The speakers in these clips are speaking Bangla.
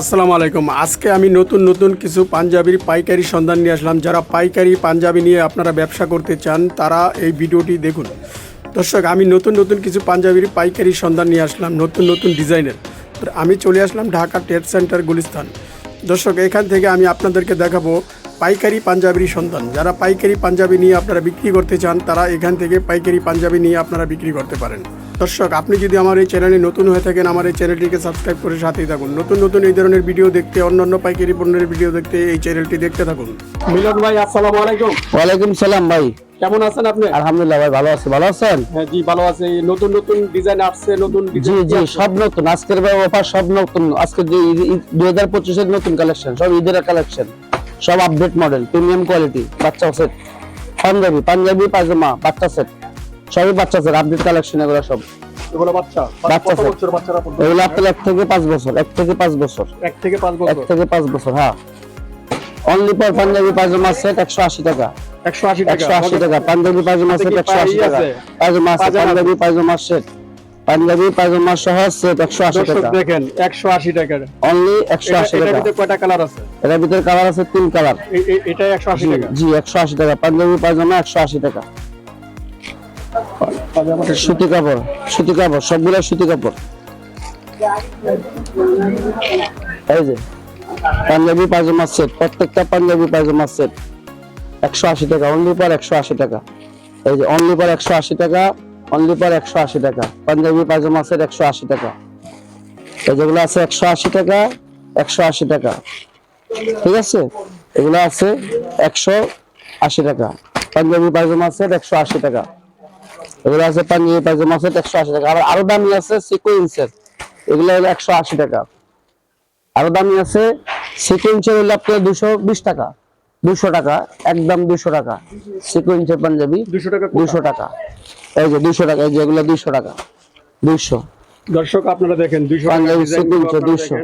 আসসালামু আলাইকুম আজকে আমি নতুন নতুন কিছু পাঞ্জাবির পাইকারি সন্ধান নিয়ে আসলাম। যারা পাইকারি পাঞ্জাবি নিয়ে আপনারা ব্যবসা করতে চান, তারা এই ভিডিওটি দেখুন। দর্শক, আমি নতুন নতুন কিছু পাঞ্জাবির পাইকারি সন্ধান নিয়ে আসলাম, নতুন নতুন ডিজাইনের। আমি চলে আসলাম ঢাকা ট্রেড সেন্টার গুলিস্তান। দর্শক, এখান থেকে আমি আপনাদেরকে দেখাবো পাইকারি পাঞ্জাবির সন্ধান। যারা পাইকারি পাঞ্জাবি নিয়ে আপনারা বিক্রি করতে চান, তারা এখান থেকে পাইকারি পাঞ্জাবি নিয়ে আপনারা বিক্রি করতে পারেন। দর্শক আপনি যদি আমার এই চ্যানেলে নতুন হয়ে থাকেন আমার এই চ্যানেলটিকে সাবস্ক্রাইব করে সাথেই থাকুন। নতুন নতুন এই ধরনের ভিডিও দেখতে অন্যান্য পাইকারি পণ্যের ভিডিও দেখতে এই চ্যানেলটি দেখতে থাকুন। মিলন ভাই আসসালামু আলাইকুম। ওয়ালাইকুম সালাম ভাই। কেমন আছেন আপনি? আলহামদুলিল্লাহ ভাই ভালো আছি। ভালো আছেন? হ্যাঁ জি ভালো আছে। নতুন নতুন ডিজাইন আসছে নতুন জি জি সব নতুন। আজকের ভাই অফার সব নতুন। আজকে যে দুই হাজার পঁচিশের নতুন কালেকশন সব ঈদের কালেকশন সব আপডেট মডেল প্রিমিয়াম কোয়ালিটি বাচ্চা সেট পাঞ্জাবি পাঞ্জাবি পায়জামা বাচ্চা সেট সবই বাচ্চা সেট আপডেট কালেকশন এগুলো সব এগুলো বাচ্চা বাচ্চা কত বাচ্চারা এগুলো আপনার এক থেকে পাঁচ বছর এক থেকে পাঁচ বছর এক থেকে পাঁচ এক থেকে পাঁচ বছর হ্যাঁ অনলি ফর পাঞ্জাবি সেট একশো আশি টাকা একশো আশি টাকা একশো আশি টাকা পাঞ্জাবি সেট একশো টাকা? পাঞ্জাবি সেট পাঞ্জাবি সহ সেট টাকা দেখেন অনলি এটার ভিতরে কয়টা কালার আছে এটার ভিতরে কালার আছে তিন কালার টাকা জি একশো আশি টাকা পাঞ্জাবি পায়জামা একশো আশি টাকা সুতি কাপড় সুতি কাপড়, সবগুলো সুতি কাপড়। এই যে, পাঞ্জাবি পায়জামা সেট প্রত্যেকটা পাঞ্জাবি পায়জামা সেট একশো আশি টাকা অনলি পর একশো আশি টাকা। এই যে অনলি পর একশো আশি টাকা অনলি পর একশো আশি টাকা। পাঞ্জাবি পায়জামা সেট একশো আশি টাকা। এই যেগুলো আছে একশো আশি টাকা, একশো আশি টাকা। ঠিক আছে? এগুলো আছে একশো আশি টাকা। পাঞ্জাবি পায়জামা সেট একশো আশি টাকা। এগুলো আছে পাঞ্জাবি পায়জামা সেট একশো আশি টাকা। আবার আরও দামি আছে সিকোয়েন্সের এগুলো হলো একশো আশি টাকা। আরও দামি আছে সিকোয়েন্সের হলো আপনার দুশো বিশ টাকা। দুশো টাকা একদম দুশো টাকা। সিকোয়েন্সের পাঞ্জাবি দুশো টাকা দুশো টাকা। এই যে দুশো টাকা এই যে এগুলো দুশো টাকা। দুশো। দর্শক আপনারা দেখেন দুশো পাঞ্জাবি সিকুয়েন্সে 200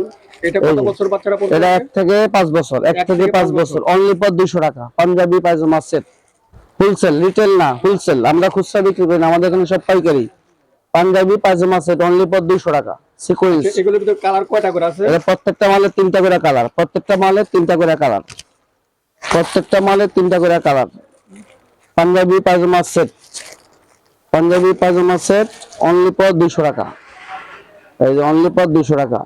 এটা কত বছর বাচ্চারা এটা এক থেকে পাঁচ বছর এক থেকে পাঁচ বছর। অনলি পর দুশো টাকা Punjabi pyjama set wholesale retail না হোলসেল আমরা খুচরা বিক্রি করি না আমাদের এখানে সব পাইকারি। পাঞ্জাবি পায়জামা সেট অনলি পর দুইশো টাকা। সিকোয়েন্স এগুলোর ভিতরে কালার কয়টা করে আছে? প্রত্যেকটা মালের তিনটা করে কালার প্রত্যেকটা মালের তিনটা করে কালার প্রত্যেকটা মালের তিনটা করে colour Punjabi pyjama set Punjabi pyjama set only for দুশো টাকা। এই যে অনলি পর দুশো টাকা।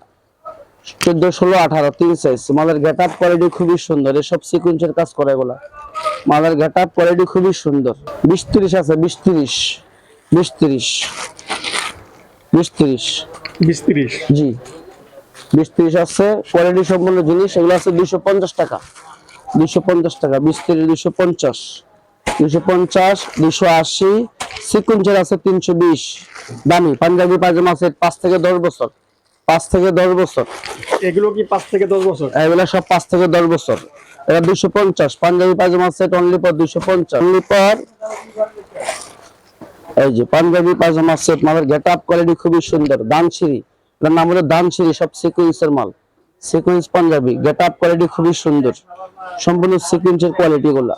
চোদ্দ ষোলো আঠারো তিন সাইজ মালের গেট আপ কোয়ালিটি খুবই সুন্দর। এসব সিকুয়েন্সের কাজ করে এগুলা। মালের গেট আপ কোয়ালিটি খুবই সুন্দর। বিশ তিরিশ আছে বিশ তিরিশ। বিশ তিরিশ। বিশ তিরিশ। বিশ তিরিশ। জি। বিশ তিরিশ আছে কোয়ালিটি সম্পন্ন জিনিস এগুলো আছে দুইশো পঞ্চাশ টাকা। দুইশো পঞ্চাশ টাকা বিশ তিরিশ দুইশো পঞ্চাশ। দুইশো পঞ্চাশ দুইশো আশি। সিকুয়েন্সের আছে তিনশো বিশ। দামি পাঞ্জাবি পায়জামা আছে পাঁচ থেকে দশ বছর। পাঁচ থেকে দশ বছর। এগুলো কি পাঁচ থেকে দশ বছর? এগুলো সব পাঁচ থেকে দশ বছর। এটা দুইশো পঞ্চাশ। পাঞ্জাবি পায়জামা সেট অনলি পর দুইশো পঞ্চাশ। Only for? এই যে পাঞ্জাবি পায়জামা সেট মালের গেট আপ কোয়ালিটি খুবই সুন্দর। দানসিরি এটার নাম হলো দানসিরি সব সিকুয়েন্সের মাল। Sequence Punjabi. Get up quality খুবই সুন্দর। সম্পূর্ণ সিকুয়েন্সের কোয়ালিটি গুলা।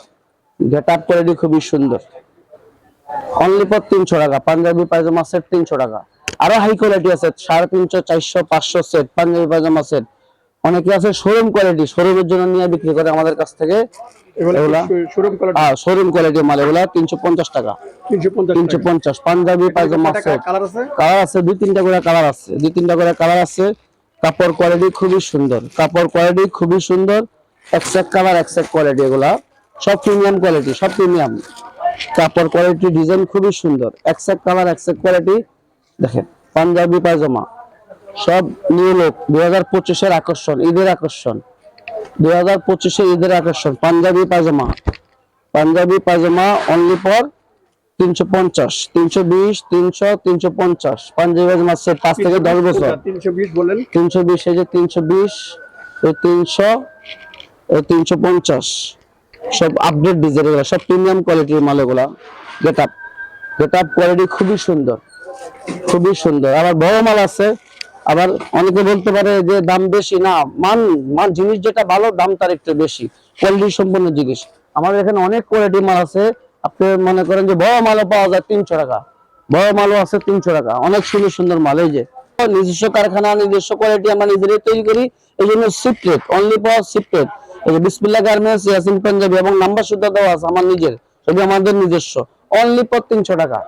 গেট আপ কোয়ালিটি খুবই সুন্দর। অনলি পর তিনশো টাকা। পাঞ্জাবি পায়জামা সেট তিনশো টাকা। আরও হাই কোয়ালিটি আছে সাড়ে তিনশো চারশো পাঁচশো সেট পাঞ্জাবি পায়জামা সেট অনেকে আছে শোরুম কোয়ালিটি শোরুমের জন্য নিয়ে বিক্রি করে আমাদের কাছ থেকে শোরুম কালার হ্যাঁ কোয়ালিটি মাল এগুলা তিনশো পঞ্চাশ টাকা। তিনশো পঞ্চাশ পাঞ্জাবি পায়জামা সেট কালার আছে? কালার আছে দুই তিনটা করে কালার আছে। দুই তিনটা করে কালার আছে। কাপড় কোয়ালিটি খুবই সুন্দর। কাপড় কোয়ালিটি খুবই সুন্দর। একসেক কালার একসেক কোয়ালিটি এগুলা। সব প্রিমিয়াম কোয়ালিটি সব প্রিমিয়াম কাপড় কোয়ালিটি ডিজাইন খুবই সুন্দর। একসেক কালার একসেক কোয়ালিটি দেখেন পাঞ্জাবি পায়জামা সব নিউ লোক দুই হাজার পঁচিশের আকর্ষণ ঈদের আকর্ষণ। দুই হাজার পঁচিশে ঈদের আকর্ষণ Punjabi pyjama. Punjabi pyjama only for তিনশো পঞ্চাশ তিনশো বিশ তিনশো তিনশো পঞ্চাশ। পাঞ্জাবি পায়জামা সেট পাঁচ থেকে দশ বছর। তিনশো বিশ বললেন তিনশো বিশ এই যে তিনশো বিশ তিনশো তিনশো পঞ্চাশ। সব আপডেট ডিজাইন সব প্রিমিয়াম কোয়ালিটির মাল এগুলা। Get up get up quality খুবই সুন্দর। খুবই সুন্দর। আবার বড় মাল আছে। আবার অনেকে বলতে পারে যে দাম বেশি। না, মান মান, জিনিস যেটা ভালো দাম তার একটু বেশি। কোয়ালিটি সম্পন্ন জিনিস। আমাদের এখানে অনেক কোয়ালিটি মাল আছে। আপনি মনে করেন যে বড় মালও পাওয়া যায় তিনশো টাকা। বড় মালও আছে তিনশো টাকা। অনেক সুন্দর সুন্দর মাল। এই যে, নিজস্ব কারখানা, নিজস্ব কোয়ালিটি আমরা নিজেরাই তৈরি করি। এই জন্য সিপ্রেট অনলি ফর সিপ্রেট এই যে বিসমিল্লাহ গার্মেন্টস ইয়াসিন পাঞ্জাবি এবং নাম্বার সুদ্ধা দেওয়া আছে আমার নিজের। সবই আমাদের নিজস্ব। অনলি ফর তিনশো টাকা।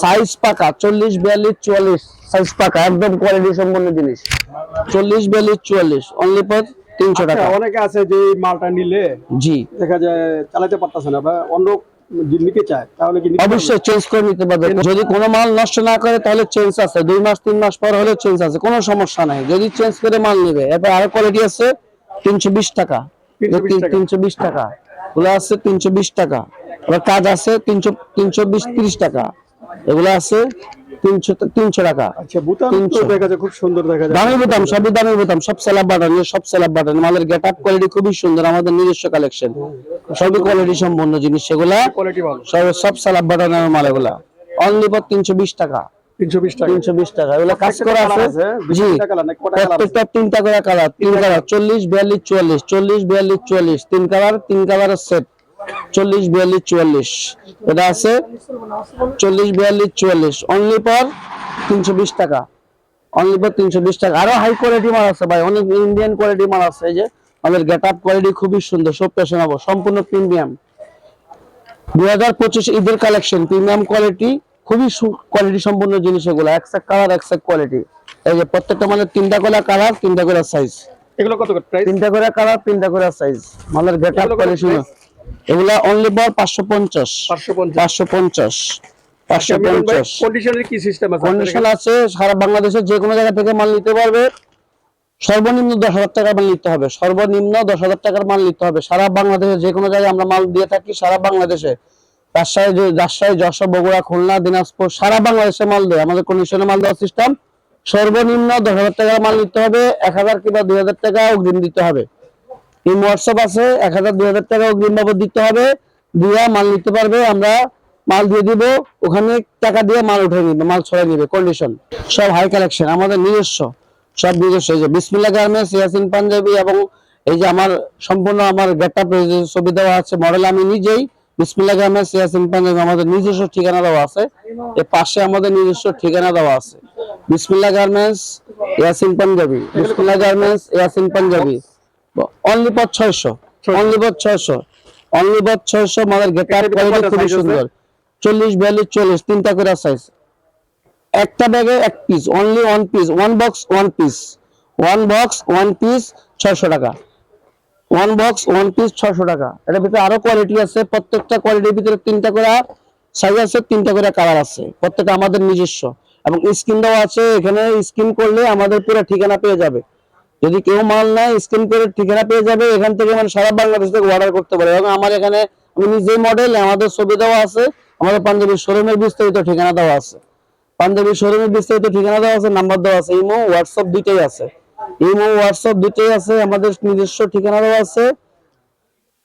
সাইজ পাকা চল্লিশ বিয়াল্লিশ চুয়াল্লিশ। সাইজ পাকা একদম কোয়ালিটি সম্পন্ন জিনিস। চল্লিশ বিয়াল্লিশ চুয়াল্লিশ। অনলি তিনশো টাকা। আচ্ছা, অনেকে আছে যে মালটা নিলে জি। দেখা যায় চালাতে পারতেছে না বা অন্য চায় তাহলে কি অবশ্যই চেঞ্জ করে নিতে পারবে। যদি কোনো মাল নষ্ট না করে তাহলে চেঞ্জ আছে। দুই মাস তিন মাস পর হলে চেঞ্জ আছে। কোনো সমস্যা নাই। যদি চেঞ্জ করে মাল নেবে। এরপর আরও কোয়ালিটি আছে তিনশো বিশ টাকা। তিনশো বিশ টাকা। এগুলো আছে তিনশো বিশ টাকা। আবার কাজ আছে তিনশো তিনশো বিশ তিরিশ টাকা। এগুলো আছে তিনশো তিনশো টাকা। আচ্ছা বুতাম দেখা যায় খুব সুন্দর দেখা যায়। দামি বোতাম সবই দামি বোতাম সব সেলাব বাটন সব সেলাব বাটন আমাদের গেট আপ কোয়ালিটি খুবই সুন্দর আমাদের নিজস্ব কালেকশন সবই কোয়ালিটি সম্পন্ন জিনিস সেগুলা সব সব সালাব বাটনের মাল এগুলা। অনলি ফর তিনশো বিশ টাকা। তিন কালার চল্লিশ বিয়াল্লিশ চুয়াল্লিশ চল্লিশ বিয়াল্লিশ চুয়াল্লিশ। তিন কালার তিন কালারের সেট চল্লিশ বিয়াল্লিশ চুয়াল্লিশ। এটা আছে চল্লিশ বিয়াল্লিশ চুয়াল্লিশ। অনলি পর তিনশো বিশ টাকা। অনলি পর তিনশো বিশ টাকা। আরও হাই কোয়ালিটি মাল আছে ভাই। অনেক ইন্ডিয়ান কোয়ালিটি মাল আছে এই যে। আমাদের গেট আপ কোয়ালিটি খুবই সুন্দর। সব পেশনাবো সম্পূর্ণ প্রিমিয়াম দুই হাজার পঁচিশ ঈদের কালেকশন প্রিমিয়াম কোয়ালিটি খুবই কোয়ালিটি সম্পন্ন জিনিস এগুলো। একসাক কালার একসাক কোয়ালিটি এই যে প্রত্যেকটা মানে তিনটা করে কালার তিনটা করে সাইজ এগুলো কত করে? প্রাইস তিনটা করে কালার তিনটা করে সাইজ মালের গেট আপ কোয়ালিটি? এগুলা অনলি ফর পাঁচশো পঞ্চাশ। পাঁচশো পঞ্চাশ। পাঁচশো পঞ্চাশ। কন্ডিশনের কি সিস্টেম আছে কন্ডিশন আছে সারা বাংলাদেশের যে কোনো জায়গা থেকে মাল নিতে পারবে। সর্বনিম্ন দশ হাজার টাকার মাল নিতে হবে। সর্বনিম্ন দশ হাজার টাকার মাল নিতে হবে। সারা বাংলাদেশে যে কোনো জায়গায় আমরা মাল দিয়ে থাকি সারা বাংলাদেশে। রাজশাহী রাজশাহী যশোর বগুড়া খুলনা দিনাজপুর সারা বাংলাদেশে মাল দেয়। আমাদের কন্ডিশনে মাল দেওয়ার সিস্টেম সর্বনিম্ন দশ হাজার টাকার মাল নিতে হবে। এক হাজার কিংবা দুই হাজার টাকা অগ্রিম দিতে হবে। এই হোয়াটসঅ্যাপ আছে, এক হাজার, দুই হাজার টাকা অগ্রিম বাবদ দিতে হবে। দিয়া মাল নিতে পারবে, আমরা মাল দিয়ে দিব। ওখানে টাকা দিয়ে মাল উঠে নিবে, মাল ছড়াই নিবে কন্ডিশন সব হাই কালেকশন আমাদের নিজস্ব, সব নিজস্ব। এই যে বিসমিল্লা গার্মেন্টস ইয়াসিন পাঞ্জাবি এবং এই যে আমার সম্পূর্ণ আমার গেট আপ ছবি দেওয়া আছে মডেল আমি নিজেই বিসমিল্লা গার্মেন্টস ইয়াসিন পাঞ্জাবি, আমাদের নিজস্ব ঠিকানা দেওয়া আছে। এর পাশে আমাদের নিজস্ব ঠিকানা দেওয়া আছে। বিসমিল্লা garments Yasin Punjabi Bismillah garments Yasin Punjabi. Only ছয়শো। অনলি ছয়শো। অনলি পর ছয়শো আমাদের গেট আপ এটার কোয়ালিটি খুবই সুন্দর। চল্লিশ বিয়াল্লিশ চল্লিশ তিনটা করে সাইজ একটা ব্যাগে এক piece only one piece one box one piece one box one piece ছয়শো টাকা। ওয়ান বক্স ওয়ান পিস ছয়শো টাকা। এটার ভিতরে আরও কোয়ালিটি আছে প্রত্যেকটা কোয়ালিটির ভিতরে তিনটা করে সাইজ আছে তিনটা করে কালার আছে। প্রত্যেকটা আমাদের নিজস্ব। এবং স্ক্রিন দেওয়া আছে এখানে স্ক্রিন করলে আমাদের পুরো ঠিকানা পেয়ে যাবে। যদি কেউ মাল নেয় স্ক্রিন করে ঠিকানা পেয়ে যাবে, এখান থেকে মানে সারা বাংলাদেশ থেকে অর্ডার করতে পারে। এবং আমার এখানে আমি নিজেই মডেল আমাদের ছবি দেওয়া আছে, আমাদের পাঞ্জাবি শোরুমের বিস্তারিত ঠিকানা দেওয়া আছে। পাঞ্জাবি শোরুমের বিস্তারিত ঠিকানা দেওয়া আছে নাম্বার দেওয়া আছে, ইমো হোয়াটসঅ্যাপ দুইটাই আছে। ইমো হোয়াটসঅ্যাপ দুইটাই আছে, আমাদের নিজস্ব ঠিকানা দেওয়া আছে।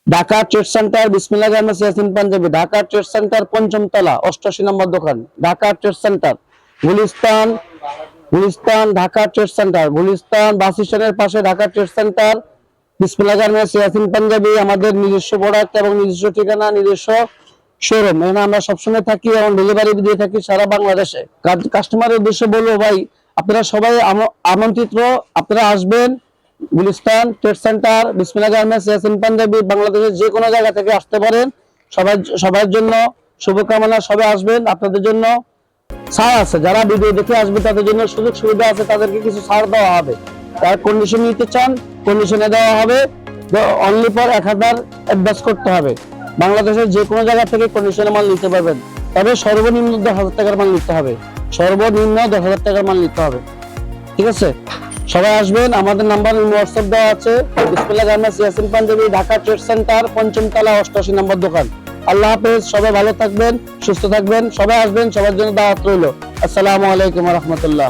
Dhaka trade centre Bismillah garments Yasin Punjabi, Dhaka trade centre পঞ্চম তলা অষ্টাশি নম্বর দোকান, Dhaka trade centre Gulistan Gulistan Dhaka trade centre. Gulistan bus স্ট্যান্ডের পাশে ঢাকা ট্রেড সেন্টার। পাঞ্জাবি আমাদের নিজস্ব প্রোডাক্ট এবং নিজস্ব ঠিকানা, নিজস্ব শোরুম এখানে আমরা সবসময় থাকি এবং ডেলিভারি দিয়ে থাকি সারা বাংলাদেশে। কাস্টমারের উদ্দেশ্যে বলব, ভাই, আপনারা সবাই আম- আমন্ত্রিত, আপনারা আসবেন Gulistan trade centre Bismillah garments Yasin Punjabi বাংলাদেশের যে কোনো জায়গা থেকে আসতে পারেন। সবাই সবার জন্য শুভকামনা, সবাই আসবেন আপনাদের জন্য। ছাড় আছে। যারা ভিডিও দেখে আসবে, তাদের জন্য সুযোগ সুবিধা আছে, তাদেরকে কিছু ছাড় দেওয়া হবে। তারা কন্ডিশন নিতে চান কন্ডিশনে দেওয়া হবে অনলি পর এক হাজার অ্যাডভান্স করতে হবে। বাংলাদেশের যে কোনো জায়গা থেকে কন্ডিশনে মাল নিতে পারবেন। তবে সর্বনিম্ন দশ হাজার টাকার মাল নিতে হবে। সর্বনিম্ন দশ হাজার টাকার মাল নিতে হবে। ঠিক আছে? সবাই আসবেন, আমাদের নাম্বার হোয়াটসঅ্যাপ দেওয়া আছে। Garments Yasin Punjabi, Dhaka trade centre পঞ্চম তলা অষ্টআশি নম্বর দোকান। আল্লাহ হাফেজ, সবাই ভালো থাকবেন, সুস্থ থাকবেন, সবাই আসবেন, সবার জন্য দাওয়াত রইল। আসসালামু আলাইকুম রহমতুল্লাহ।